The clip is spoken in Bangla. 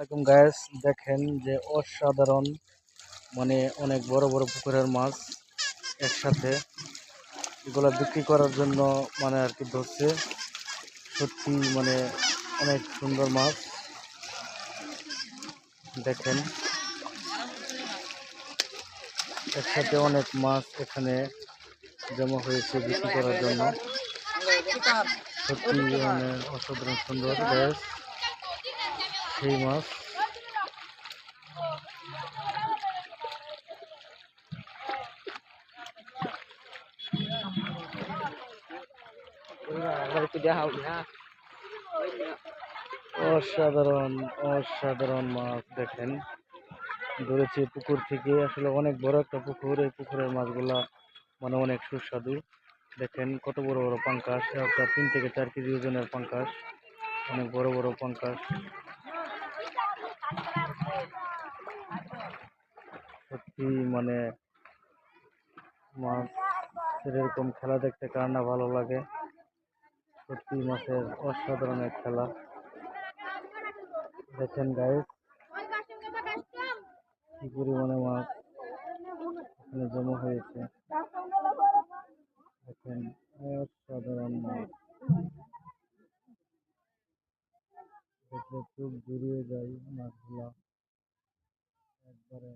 এরকম গ্যাস দেখেন যে অসাধারণ মানে অনেক বড় বড় পুকুরের মাছ একসাথে। এগুলো বিক্রি করার জন্য মানে আর কি ধরছে। সত্যি মানে অনেক সুন্দর মাছ। দেখেন। একসাথে অনেক মাছ এখানে জমা হয়েছে বিক্রি করার জন্য। সত্যি মানে অসাধারণ সুন্দর গ্যাস সেই মাছ অসাধারণ অসাধারণ মাছ দেখেন। ধরেছে পুকুর থেকে, আসলে অনেক বড় একটা পুকুর, এই পুকুরের মাছগুলা মানে অনেক সুস্বাদু। দেখেন কত বড় বড় পাঙ্কাশ একটা তিন থেকে চার কেজি ওজনের পাঙ্কাশ, অনেক বড় বড় পাঙ্কাশ। সত্যি মানে মাছ এরকম খেলা দেখতে কার না ভালো লাগে? সত্যি মাছের অসাধারণ এক খেলা। দেখেন গাইস কি পরিমাণে মাছ এখানে জমা হয়েছে। দেখেন অসাধারণ মাছ দেখলে চোখ জুড়িয়ে যায় মাছগুলা। একবারে